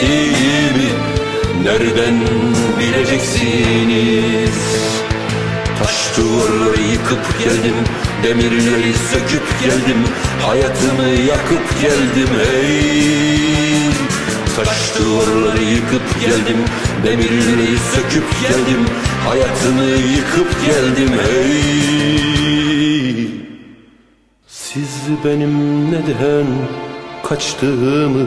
çektiğimi Nereden bileceksiniz? Taş duvarları yıkıp geldim Demirleri söküp geldim Hayatımı yakıp geldim ey! Taş duvarları yıkıp geldim Demirleri söküp geldim Hayatımı yıkıp geldim ey! Siz benim neden kaçtığımı